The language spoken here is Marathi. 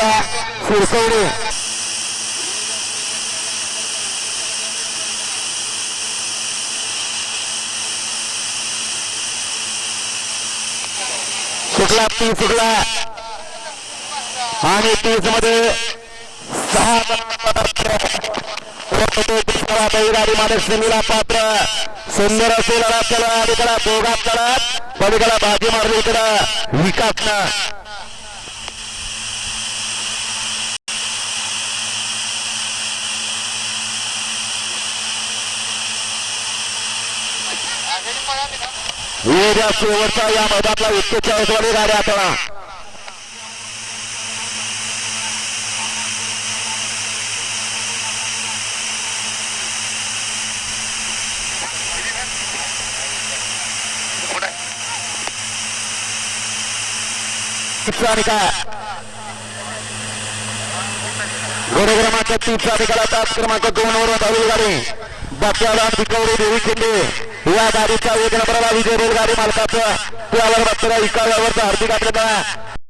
तालुका सुरसवडे सुटला तीस सुटला आणि तीसमध्ये सहा गाडी मालक सेमीला पात्र. सुंदर असेल चला अलीकडा दोघात चढत पलीकडा बाजी मारली इकडं विकासनं. उद्या शेवटचा या मैदानातला एक्केचाळीस वाली गाड्या आता आणि काय घोडे क्रमांक तीनचा निकाला तास क्रमांक दोन वर धावली गाडी. बत्याला पिकवडी देवी किल्ले या गाडीचा एक नंबरला विजय रेलगाडी मालकाचं. त्यावर बत्तरा इकाव्यावरचा हार्दिक आपल्याला